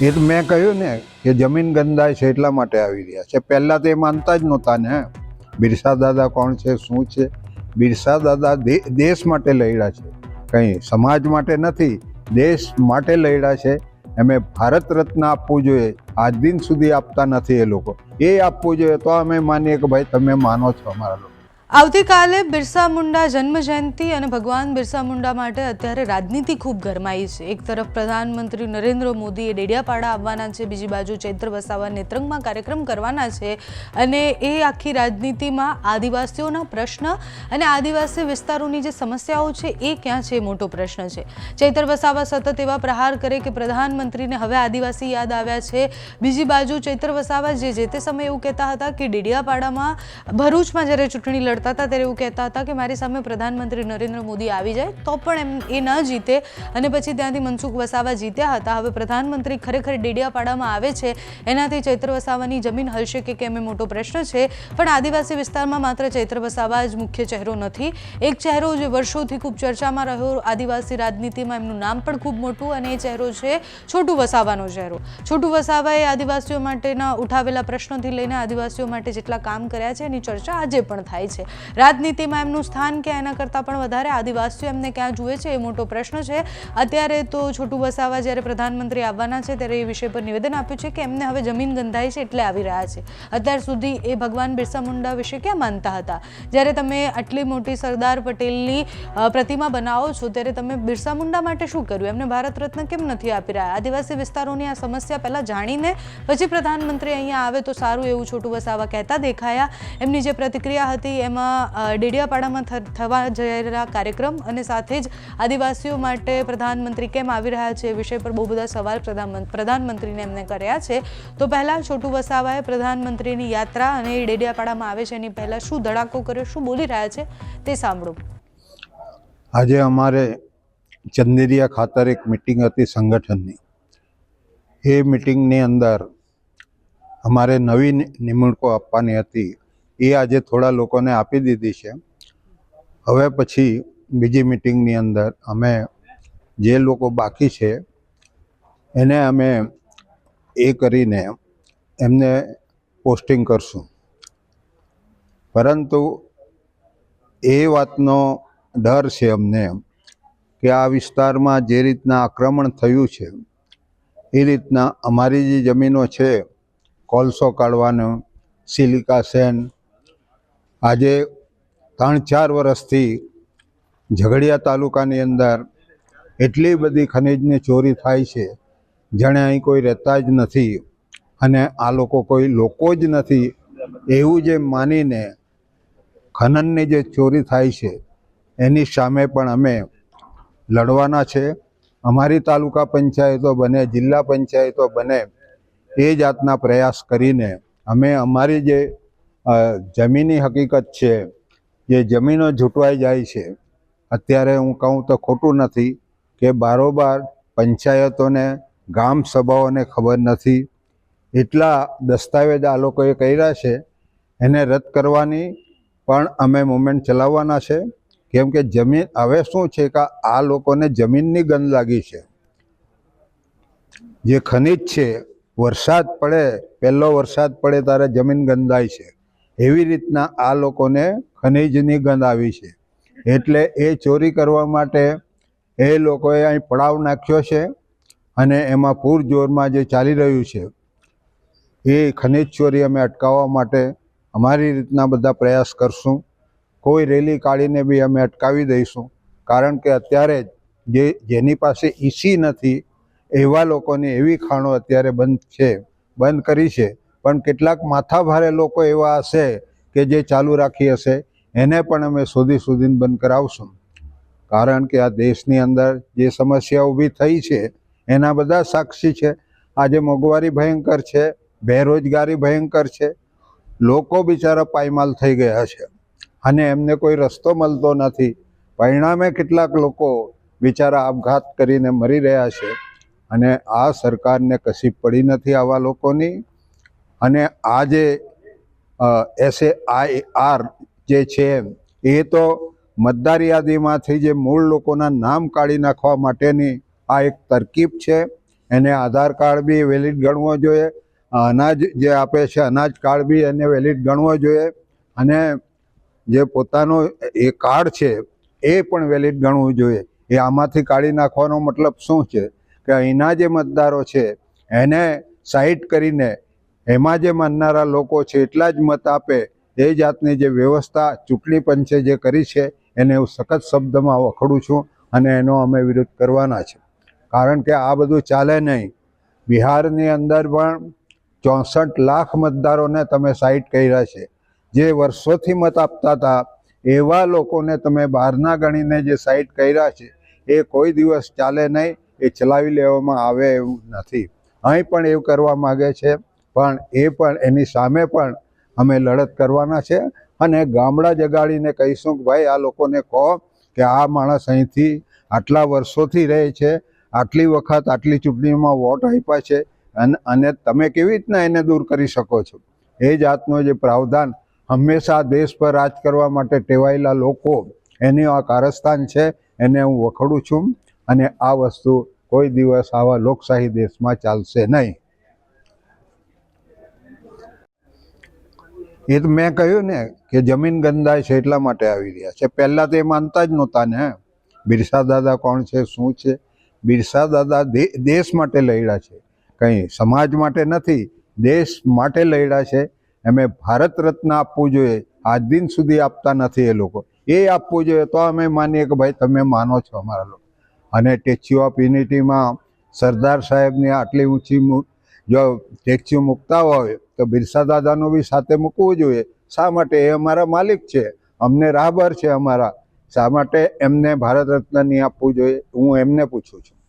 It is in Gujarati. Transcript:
એ તો મેં કહ્યું ને કે જમીન ગંદાય છે એટલા માટે આવી રહ્યા છે. પહેલાં તો એ માનતા જ નહોતા ને. બિરસા દાદા કોણ છે, શું છે? બિરસા દાદા દેશ માટે લડ્યા છે. કંઈ સમાજ માટે નથી, દેશ માટે લડ્યા છે. એમે ભારત રત્ન આપવું જોઈએ. આજ દિન સુધી આપતા નથી એ લોકો. એ આપવું જોઈએ તો અમે માનીએ કે ભાઈ તમે માનો છો અમારા લોકો. આવતીકાલે બિરસા મુંડા જન્મ જયંતિ અને ભગવાન બિરસા મુંડા માટે અત્યારે રાજનીતિ ખૂબ ગરમાઈ છે. એક તરફ પ્રધાનમંત્રી નરેન્દ્ર મોદી એ ડેડિયાપાડા આવવાના છે, બીજી બાજુ ચૈત્ર વસાવા નેત્રંગમાં કાર્યક્રમ કરવાના છે અને એ આખી રાજનીતિમાં આદિવાસીઓના પ્રશ્ન અને આદિવાસી વિસ્તારોની જે સમસ્યાઓ છે એ ક્યાં છે મોટો પ્રશ્ન છે. ચૈત્ર વસાવા સતત એવા પ્રહાર કરે કે પ્રધાનમંત્રીને હવે આદિવાસી યાદ આવ્યા છે. બીજી બાજુ ચૈત્ર વસાવા જે જે તે સમયે એવું કહેતા હતા કે ડેડિયાપાડામાં ભરૂચમાં જ્યારે ચૂંટણી લડતા હતા, ત્યારે એવું કહેતા હતા કે મારી સામે પ્રધાનમંત્રી નરેન્દ્ર મોદી આવી જાય તો પણ એમ એ ન જીતે. અને પછી ત્યાંથી મનસુખ વસાવા જીત્યા હતા. હવે પ્રધાનમંત્રી ખરેખર ડેડિયાપાડામાં આવે છે. એનાથી ચૈત્ર વસાવાની જમીન હલશે કે કેમ એ મોટો પ્રશ્ન છે. પણ આદિવાસી વિસ્તારમાં માત્ર ચૈત્ર વસાવા જ મુખ્ય ચહેરો નથી. એક ચહેરો જે વર્ષોથી ખૂબ ચર્ચામાં રહ્યો, આદિવાસી રાજનીતિમાં એમનું નામ પણ ખૂબ મોટું અને એ ચહેરો છે છોટુ વસાવાનો ચહેરો. છોટુ વસાવાએ આદિવાસીઓ માટેના ઉઠાવેલા પ્રશ્નોથી લઈને આદિવાસીઓ માટે જેટલા કામ કર્યા છે, એની ચર્ચા આજે પણ થાય છે. રાજનીતિમાં એમનું સ્થાન કે એના કરતાં પણ વધારે આદિવાસીઓ એમને ક્યાં જુએ છે એ મોટો પ્રશ્ન છે. અત્યારે તો છોટુ વસાવા જ્યારે પ્રધાનમંત્રી આવવાના છે ત્યારે એ વિષય પર નિવેદન આપ્યું છે કે એમને હવે જમીન ગંધાઈ છે એટલે આવી રહ્યા છે. અત્યાર સુધી એ ભગવાન બિરસા મુંડા વિશે ક્યાં માનતા હતા? જ્યારે તમે આટલી મોટી સરદાર પટેલની પ્રતિમા બનાવો છો ત્યારે તમે બિરસા મુંડા માટે શું કર્યું? એમને ભારત રત્ન કેમ નથી આપી રહ્યા? આદિવાસી વિસ્તારોની આ સમસ્યા પહેલાં જાણીને પછી પ્રધાનમંત્રી અહીંયા આવે તો સારું એવું છોટું વસાવા કહેતા દેખાયા. એમની જે પ્રતિક્રિયા હતી એમાં અ, ડેડિયાપાડામાં થવા જઈ રહેલા કાર્યક્રમ અને સાથે જ આદિવાસીઓ માટે પ્રધાનમંત્રી કેમ આવી રહ્યા છે એ વિષય પર બહુ બધા સવાલ પ્રધાનમંત્રી પ્રધાનમંત્રીને એમને કર્યા છે. તો પહેલાં છોટુ વસાવાએ પ્રધાનમંત્રીની યાત્રા અને ડેડિયાપાડામાં આવે છે એની પહેલાં શું ધડાકો કર્યો શું બોલી રહ્યા છે તે સાંભળો. આજે અમારે ચંદેરિયા ખાતર એક મિટિંગ હતી સંગઠનની. એ મિટિંગની અંદર અમારે નવી નિમણૂકો આપવાની હતી. એ આજે થોડા લોકોને આપી દીધી છે. હવે પછી બીજી મિટિંગની અંદર અમે જે લોકો બાકી છે, એને અમે એ કરીને એમને પોસ્ટિંગ કરશું. પરંતુ એ વાતનો ડર છે અમને કે આ વિસ્તારમાં જે રીતના આક્રમણ થયું છે, એ રીતના અમારી જે જમીનો છે, કોલસો કાઢવાનો, સિલિકા સેન આજે ત્રણ ચાર વર્ષથી ઝઘડિયા તાલુકાની અંદર એટલી બધી ખનીજની ચોરી થાય છે, જાણે અહીં કોઈ રહેતા જ નથી અને આ લોકો કોઈ લોકો જ નથી, એવું જે માનીને ખનનની જે ચોરી થાય છે, એની સામે પણ અમે લડવાના છે. અમારી તાલુકા પંચાયતો બને, જિલ્લા પંચાયતો બને, એ જાતના પ્રયાસ કરીને અમે અમારી જે જમીની હકીકત છે, જે જમીનો જૂટવાઈ જાય છે, અત્યારે હું કહું તો ખોટું નથી કે બારોબાર પંચાયતોને, ગામ સભાઓને ખબર નથી. એટલા દસ્તાવેજ આ લોકોએ કર્યા છે, એને રદ કરવાની પણ અમે મુવમેન્ટ ચલાવવાના છે. કેમ કે જમીન, હવે શું છે કે આ લોકોને જમીનની ગંધ લાગી છે. જે ખનિજ છે, વરસાદ પડે, પહેલો વરસાદ પડે ત્યારે જમીન ગંધાય છે. એવી રીતના આ લોકોને ખનિજની ગંધ આવી છે. એટલે એ ચોરી કરવા માટે એ લોકોએ અહીં પડાવ નાખ્યો છે અને એમાં પૂરજોરમાં જે ચાલી રહ્યું છે, એ ખનિજ ચોરી અમે અટકાવવા માટે અમારી રીતના બધા પ્રયાસ કરશું. કોઈ રેલી કાઢીને બી અમે અટકાવી દઈશું. કારણ કે અત્યારે જે, જેની પાસે ઈસી નથી, એવા લોકોની એવી ખાણો અત્યારે બંધ છે, બંધ કરી છે પણ કેટલાક માથાભારે લોકો એવા હશે કે જે ચાલુ રાખી હશે, એને પણ અમે શોધી શોધીને બંધ કરાવશું. કારણ કે આ દેશની અંદર જે સમસ્યા ઊભી થઈ છે, એના બધા સાક્ષી છે. આજે મોંઘવારી ભયંકર છે, બેરોજગારી ભયંકર છે. લોકો બિચારા પાયમાલ થઈ ગયા છે. અને એમને કોઈ રસ્તો મળતો નથી. પરિણામે કેટલાક લોકો બિચારા આપઘાત કરીને મરી રહ્યા છે. અને આ સરકારને કશી પડી નથી આવા લોકોની. અને આ જે એસે આઈ આર જે છે, એ તો મતદાર યાદીમાંથી જે મૂળ લોકોના નામ કાઢી નાખવા માટેની આ એક તરકીબ છે. એને આધાર કાર્ડ બી વેલિડ ગણવો જોઈએ. અનાજ જે આપે છે, અનાજ કાર્ડ બી એને વેલિડ ગણવો જોઈએ. અને જે પોતાનું એ કાર્ડ છે, એ પણ વેલિડ ગણવું જોઈએ. એ આમાંથી કાઢી નાખવાનો મતલબ શું છે? કે અહીંના જે મતદારો છે, એને સાઇટ કરીને એમાં જે માનનારા લોકો છે, એટલા જ મત આપે, એ જાતની જે વ્યવસ્થા ચૂંટણી પંચે જે કરી છે, એને હું સખત શબ્દમાં વખોડું છું અને એનો અમે વિરોધ કરવાના છે. કારણ કે આ બધું ચાલે નહીં. બિહારની અંદર પણ ચોસઠ લાખ મતદારોને તમે સાઇટ કર્યા છે. જે વર્ષોથી મત આપતા હતા, એવા લોકોને તમે બહારના ગણીને જે સાઇટ કર્યા છે, એ કોઈ દિવસ ચાલે નહીં, એ ચલાવી લેવામાં આવે એવું નથી. અહીં પણ એવું કરવા માગે છે પણ એ પણ એની સામે પણ અમે લડત કરવાના છે. અને ગામડા જગાડીને કહીશું કે ભાઈ આ લોકોને કહો કે આ માણસ અહીંથી આટલા વર્ષોથી રહે છે, આટલી વખત આટલી ચૂંટણીમાં વોટ આપ્યા છે અને અને તમે કેવી રીતના એને દૂર કરી શકો છો? એ જાતનો જે પ્રાવધાન હંમેશા દેશ પર રાજ કરવા માટે ટેવાયેલા લોકો, એની આ કારસ્તાન છે, એને હું વખોડું છું. અને આ વસ્તુ કોઈ દિવસ આવા લોકશાહી દેશમાં ચાલશે નહીં. એ તો મેં કહ્યું ને કે જમીન ગંદાય છે એટલા માટે આવી રહ્યા છે. પહેલાં તો એ માનતા જ નહોતા ને બિરસા દાદા કોણ છે, શું છે? બિરસા દાદા દેશ માટે લડ્યા છે. કંઈ સમાજ માટે નથી, દેશ માટે લડ્યા છે. એમે ભારત રત્ન આપવું જોઈએ. આજ દિન સુધી આપતા નથી એ લોકો. એ આપવું જોઈએ તો અમે માનીએ કે ભાઈ તમે માનો છો અમારા લોકો. અને ટેચ્યુ ઓફ યુનિટીમાં સરદાર સાહેબની આટલી ઊંચી જો ટેચ્યુ મૂકતા હોય તો બિરસા દાદાનું બી સાથે મૂકવું જોઈએ. શા માટે? એ અમારા માલિક છે. અમને રાહબર છે અમારા. શા માટે એમને ભારત રત્નની આપવું જોઈએ? હું એમને પૂછું છું.